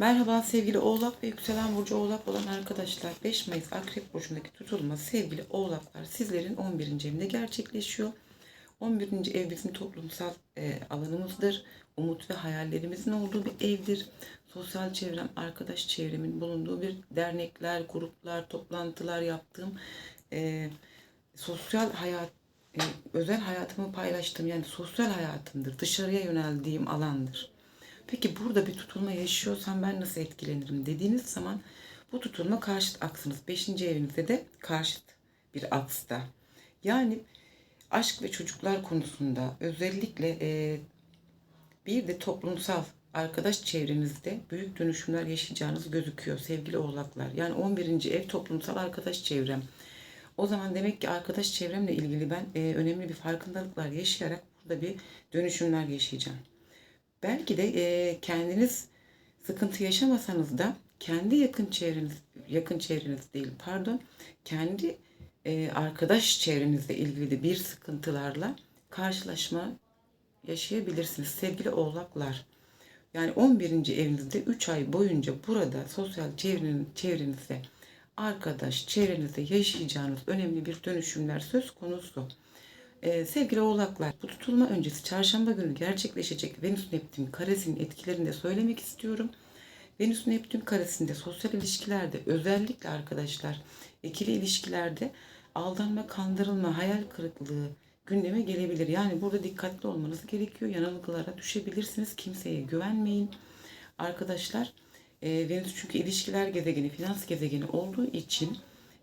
Merhaba sevgili Oğlak ve Yükselen Burcu Oğlak olan arkadaşlar. 5 Mayıs Akrep Burcu'ndaki tutulma sevgili Oğlaklar sizlerin 11. evinde gerçekleşiyor. 11. ev bizim toplumsal e, alanımızdır. Umut ve hayallerimizin olduğu bir evdir. Sosyal çevrem, arkadaş çevremin bulunduğu bir dernekler, gruplar, toplantılar yaptığım e, sosyal hayat, e, özel hayatımı paylaştığım yani sosyal hayatımdır. Dışarıya yöneldiğim alandır. Peki burada bir tutulma yaşıyorsam ben nasıl etkilenirim dediğiniz zaman bu tutulma karşıt aksınız. Beşinci evinizde de karşıt bir aksta. Yani aşk ve çocuklar konusunda özellikle e, bir de toplumsal arkadaş çevrenizde büyük dönüşümler yaşayacağınız gözüküyor sevgili oğlaklar. Yani 11. ev toplumsal arkadaş çevrem. O zaman demek ki arkadaş çevremle ilgili ben e, önemli bir farkındalıklar yaşayarak burada bir dönüşümler yaşayacağım. Belki de e, kendiniz sıkıntı yaşamasanız da kendi yakın çevreniz, yakın çevreniz değil pardon, kendi e, arkadaş çevrenizle ilgili bir sıkıntılarla karşılaşma yaşayabilirsiniz sevgili oğlaklar. Yani 11. evinizde 3 ay boyunca burada sosyal çevrenin, çevrenizde arkadaş çevrenizde yaşayacağınız önemli bir dönüşümler söz konusu. Ee, sevgili oğlaklar, bu tutulma öncesi çarşamba günü gerçekleşecek Venüs Neptün karesinin etkilerini de söylemek istiyorum. Venüs Neptün karesinde sosyal ilişkilerde özellikle arkadaşlar ikili ilişkilerde aldanma, kandırılma, hayal kırıklığı gündeme gelebilir. Yani burada dikkatli olmanız gerekiyor. Yanılgılara düşebilirsiniz. Kimseye güvenmeyin. Arkadaşlar e, Venüs çünkü ilişkiler gezegeni, finans gezegeni olduğu için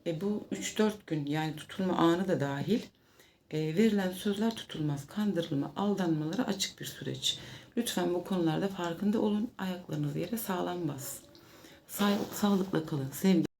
e, bu 3-4 gün yani tutulma anı da dahil e, verilen sözler tutulmaz, kandırılma, aldanmalara açık bir süreç. Lütfen bu konularda farkında olun. Ayaklarınızı yere sağlam bas. Sa- sağlıkla kalın. Sevgi